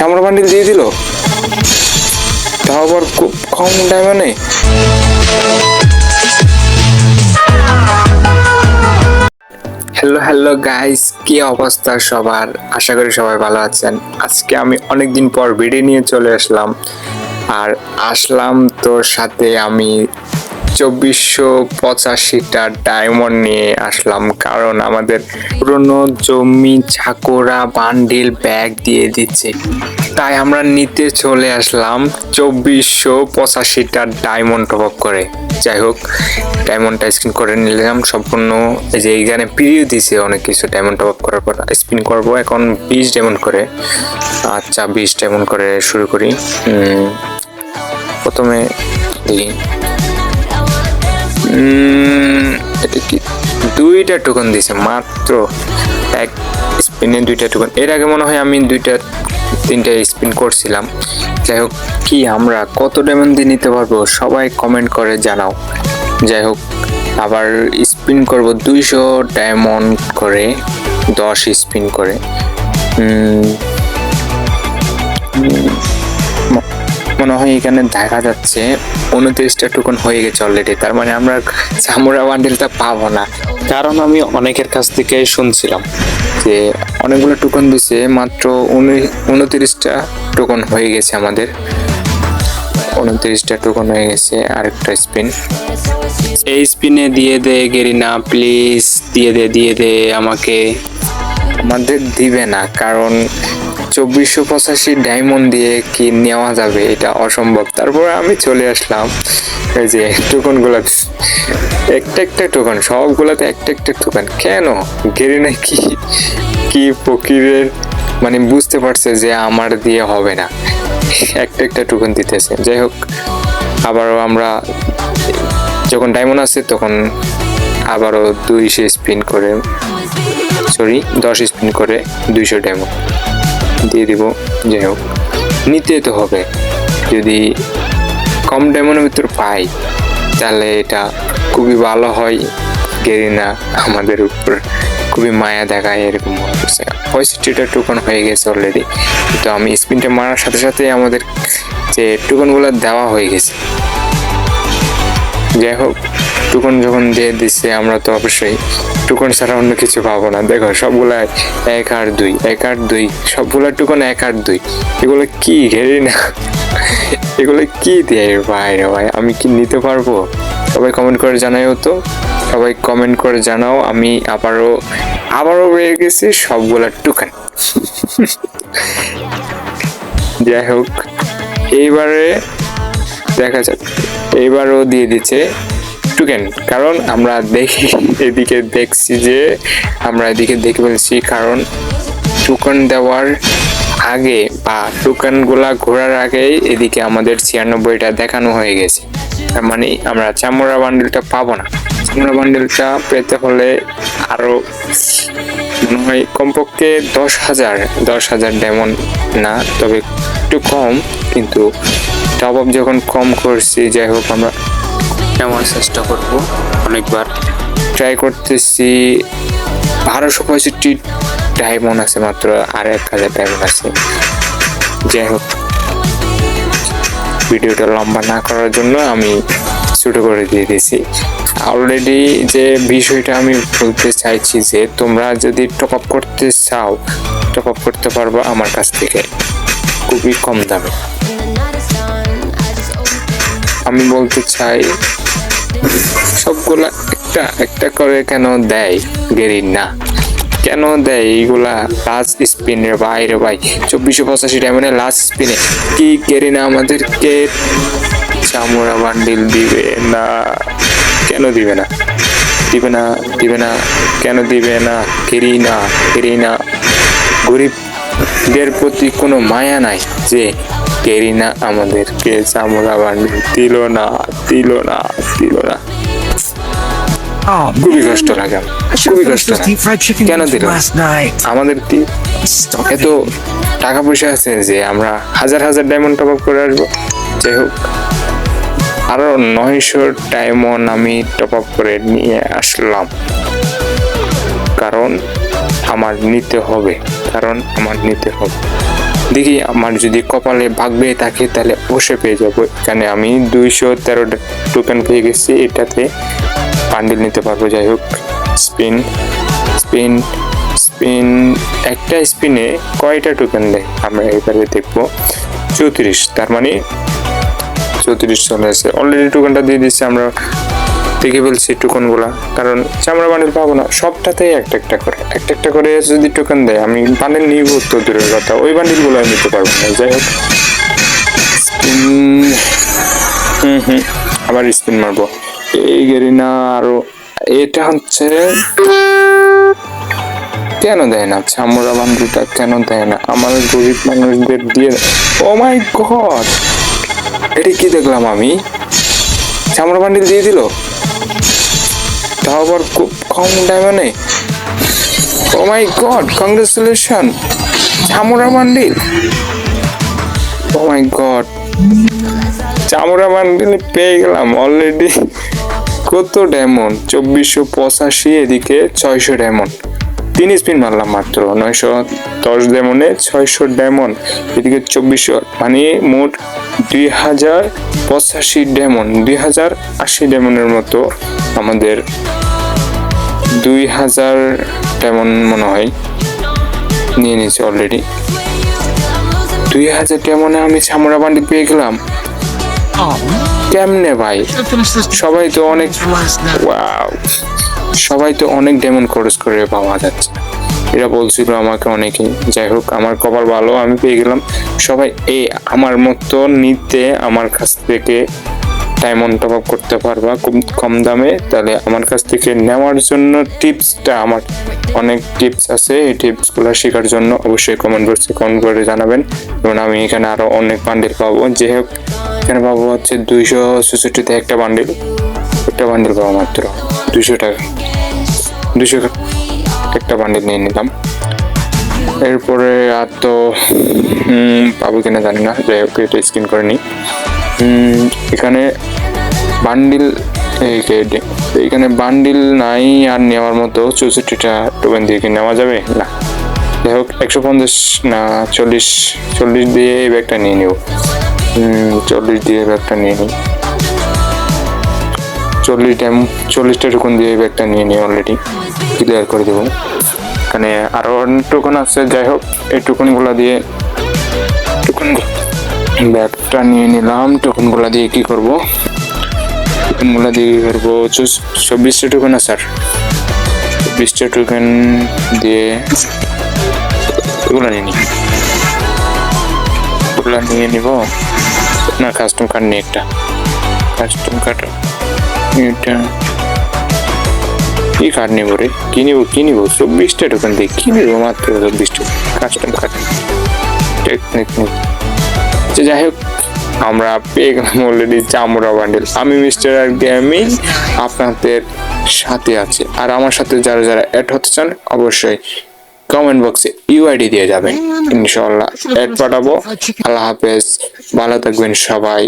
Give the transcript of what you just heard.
চামড়া বান্ডিল দিয়ে দিল? তাও আবার খুব কম ডায়মন্ডে হ্যালো হ্যালো গাইস কি অবস্থা সবার? আশা করি সবাই ভালো আছেন। আজকে আমি অনেকদিন পর ভিডিও নিয়ে চলে আসলাম। আর আসলাম তোর সাথে আমি চব্বিশশো পঁচাশিটা ডায়মন্ড নিয়ে আসলাম। কারণ আমাদের পুরনো জমি চাকরা বান্ডিল ব্যাগ দিয়ে দিচ্ছে। তাই আমরা নিতে চলে আসলাম চব্বিশশো পঁচাশিটা ডায়মন্ড টপ আপ করে। যাই হোক ডায়মন্ডটা স্ক্রিন করে নিলাম। সম্পূর্ণ এই যে এইখানে পিরিয়ড দিছে অনেক কিছু ডায়মন্ড টপ আপ করার পর। স্পিন করব এখন বিশ ডায়মন্ড করে। আচ্ছা বিশ ডায়মন্ড করে শুরু করি। প্রথমে এটা কি? দুইটা টোকন দিছে, মাত্র এক স্পিনে দুইটা টোকন এর আগে মনে হয় আমি দুইটা, তিনটা স্পিন করছিলাম। যাই হোক, কি আমরা, কত ডায়মন্ড দিয়ে নিতে পারব? সবাই কমেন্ট করে জানাও। যাই হোক, আবার স্পিন করব দুইশো ডায়মন্ড করে, দশ স্পিন করে। মনে হয় এখানে দেখা যাচ্ছে উনত্রিশটা টুকন হয়ে গেছে অলরেডি তার মানে আমরা চামড়া বান্ডেলটা পাবো না। কারণ আমি অনেকের কাছ থেকে শুনছিলাম যে অনেকগুলো টুকন দিছে, মাত্র উনি- উনত্রিশটা টোকন হয়ে গেছে আমাদের। উনত্রিশটা টোকন হয়ে গেছে, আরেকটা স্পিন এই স্পিনে দিয়ে দে গেরিনা প্লিজ দিয়ে দে দিয়ে দে, আমাকে। আমাদের দিবে না, কারণ চব্বিশশো পঁচাশি ডায়মন্ড দিয়ে কি নেওয়া যাবে এটা অসম্ভব। তারপরে আমি চলে আসলাম এই যে টোকনগুলো একটা একটা টোকন সবগুলোতে একটা একটা টোকন কেন? গেরি না কি ফকিরের মানে বুঝতে পারছে যে আমার দিয়ে হবে না। একটা একটা টোকন দিতেছে। যাই হোক, আবারও আমরা যখন ডায়মন্ড আছে তখন আবারও দুইশো স্পিন করে সরি দশ স্পিন করে দুইশো ডায়মন্ড দিয়ে দিব, যাই হোক। নিতে তো হবে। যদি কম ডায়মন্ডের ভিতর পাই, তাহলে এটা খুবই ভালো হয়। গেরিনা আমাদের উপর খুবই মায়া দেখায়, এরকম মনে পঁয়ষট্টিটা টোকন হয়ে গেছে অলরেডি তো আমি স্পিনটা মারার সাথে সাথে আমাদের যে টোকনগুলো দেওয়া হয়ে গেছে। যাই হোক টুকন যখন দিয়ে দিচ্ছে আমরা তো অবশ্যই টুকন ছাড়া অন্য কিছু পাবো না। দেখো, সবগুলা এক আর দুই, এক আর দুই, সবগুলা টুকন এক আর দুই। এগুলো কি ঘেরি না? এগুলো কি দেয়? ভাই রে ভাই, আমি কি নিতে পারব? সবাই কমেন্ট করে জানাইও তো। সবাই কমেন্ট করে জানাও, আমি আবারও আবারও পেয়ে গেছি সবগুলা টুকান। যাই হোক, এইবারে দেখা যাক। এইবারও দিয়ে দিচ্ছে। টুকেন কারণ আমরা দেখি, এদিকে দেখছি যে আমরা এদিকে দেখে ফেলছি, কারণ টুকন দেওয়ার আগে বা টুকনগুলা ঘোরার আগেই এদিকে আমাদের ছিয়ানব্বইটা দেখানো হয়ে গেছে। তার মানে আমরা চামড়া বান্ডেলটা পাবো না। চামড়া বান্ডেলটা পেতে হলে আরও মনে হয় কমপক্ষে দশ হাজার দশ হাজার ডায়মন্ড না, তবে একটু কম, কিন্তু টপ আপ যখন কম করছি, যাই হোক, আমরা নেওয়ার চেষ্টা করব? অনেকবার ট্রাই করতেছি। বারোশো পঁয়ষট্টি ডায়মন্ড আছে মাত্র, আর এক হাজার ডায়মন্ড আছে। যাই হোক, ভিডিওটা লম্বা না করার জন্য আমি ছোটো করে দিয়ে দিয়েছি। অলরেডি যে বিষয়টা আমি বলতে চাইছি যে, তোমরা যদি টপ আপ করতে চাও টপ আপ করতে পারব আমার কাছ থেকে। খুবই কম দামে। আমি বলতে চাই সবগুলা একটা একটা করে কেন দেয় গেরিন না? কেন দেয় এইগুলা লাস্ট স্পিনের বাইরে ভাই চব্বিশশো পঁচাশি ডায়মন্ডের লাস্ট স্পিনে কি গেরিনা আমাদেরকে চামড়া বান্ডিল দিবে না? কেন দিবে না? দিবে না দিবে না, কেন দিবে না? গেরি না গেরি না। গরিবদের প্রতি কোনো মায়া নাই যে গেরিনা আমাদেরকে চামড়া বান্ডিল দিল না দিল না দিল না। Oh, খুবই কষ্ট লাগে। খুবই কষ্ট কেন দিল. আমাদের কি এত টাকা পয়সা আছে যে আমরা হাজার হাজার ডায়মন্ড টপ আপ করে আসব? যাই হোক আরও নয়শো ডায়মন্ড আমি টপ আপ করে নিয়ে আসলাম। কারণ আমার নিতে হবে কারণ আমার নিতে হবে। দেখি আমার যদি কপালে ভাগ পেয়ে থাকে তাহলে অবশ্যই পেয়ে যাব। এখানে আমি দুইশো তেরো টোকেন পেয়ে গেছি, এটাতে বান্ডিল নিতে পারব, যাই হোক। স্পিন স্পিন স্পিন একটা স্পিনে কয়টা টোকেন দেয়? আমরা এবারে দেখব। চৌত্রিশ, তার মানে চৌত্রিশ চলে আসে। অলরেডি টোকেনটা দিয়ে দিচ্ছি আমরা দেখে ফেলছি টোকনগুলা। কারণ চামড়া বান্ডেল পাবো না সবটাতেই একটা একটা করে। একটা একটা করে যদি টোকেন দেয়, আমি বান্ডেল নিব তো দূরের কথা। ওই বান্ডেলগুলো আমি নিতে পারব না, যাই হোক। হুম হুম, আবার স্পিন মারবো। এই গেরিনা আরও, এটা হচ্ছে কেন দেয় না? চামড়া বান্ডেলটা কেন দেয় না? আমার গরিব মানুষদের দিয়ে ও মাই গড এটা কি দেখলাম আমি? চামড়া বান্ডিল দিয়ে দিল? তাও খুব কম দামে ও মাই গড কংগ্রেচুলেশন চামড়া বান্ডিল ও মাই গড চামড়া বান্ডিল পেয়ে গেলাম অলরেডি কত ডায়মন্ড চব্বিশশো পঁচাশি, এদিকে ছয়শো ডায়মন্ড তিন স্পিন মারলাম মাত্র, নয়শো দশ ডেমনে ছয়শো ডায়মন্ড এদিকে চব্বিশশো মানে মোট দুই হাজার পঁচাশি ডেমন দুই হাজার আশি ডেমনের মতো আমাদের দুই হাজার ডেমন মনে হয়। নিয়ে নিয়েছি অলরেডি দুই হাজার ডেমনে আমি চামড়া বান্ডি পেয়ে গেলাম। কেমনে ভাই? সবাই তো অনেক সবাই তো অনেক ডেমন খরচ করে পাওয়া যাচ্ছে। এরা বলছিল আমাকে অনেকেই যাই হোক, আমার কপাল ভালো, আমি পেয়ে গেলাম। সবাই, এই, আমার মতো নিতে আমার কাছ থেকে ডায়মন্ড টপ আপ করতে পারবা খুব কম দামে। তাহলে আমার কাছ থেকে নেওয়ার জন্য টিপসটা আমার অনেক টিপস আছে। এই টিপসগুলো শেখার জন্য অবশ্যই কমেন্ট বক্সে কমেন্ট করে জানাবেন। এবং আমি এখানে আরও অনেক বান্ডিল পাবো। যে হোক, এখানে পাবো হচ্ছে দুইশো ছেষট্টিতে একটা বান্ডিল একটা বান্ডিল পাবো মাত্র দুশো টাকা। দুশো একটা বান্ডিল নিয়ে নিলাম। এরপরে আর তো পাবো কিনা জানি না। যাই হোক, এটা স্ক্রিন করে নিই। এখানে বান্ডিল এখানে বান্ডিল নাই আর নেওয়ার মতো চৌষট্টিটা টোকেন দিয়ে কি নেওয়া যাবে? না। যাই হোক, একশো পঞ্চাশ, না, চল্লিশ চল্লিশ দিয়ে এই ব্যাগটা নিয়ে নিব। চল্লিশ দিয়ে ব্যাগটা নিয়ে নিই। চল্লিশ টাইম চল্লিশটা টোকন দিয়ে ব্যাগটা নিয়ে নিই অলরেডি ক্লিয়ার করে দেবো। এখানে আরও অনেক টোকন আছে, যাই হোক, এই টোকনগুলো দিয়ে টোকন ব্যাগটা নিয়ে নিলাম টোকনগুলো দিয়ে কি করব? টোকনগুলো দিয়ে কি করব? চব্বিশটা টোকন আছে, স্যার। চব্বিশটা টোকেন দিয়ে এগুলো নিয়ে নিই। এগুলো নিয়ে নিব। না কাস্টম কার্ড নিয়ে একটা। কাস্টম কার্ড এটা কি কার্ড নিবো রে? কি নিবো কি নিবো? চব্বিশটা টোকেন দিয়ে কি নিবো? মাত্র চব্বিশটা। কাস্টম কার্ড টেকনিক আচ্ছা যাই হোক, আমরা পেয়ে গেলাম অলরেডি চামড়া বান্ডেল আমি মিস্টার আর গেমিং আপনাদের সাথে আছে। আর আমার সাথে যারা যারা অ্যাড হতে চান, অবশ্যই কমেন্ট বক্সে ইউআইডি দিয়ে যাবেন। ইনশাল্লাহ অ্যাড পাঠাবো। আল্লাহ হাফেজ। ভালো থাকবেন সবাই।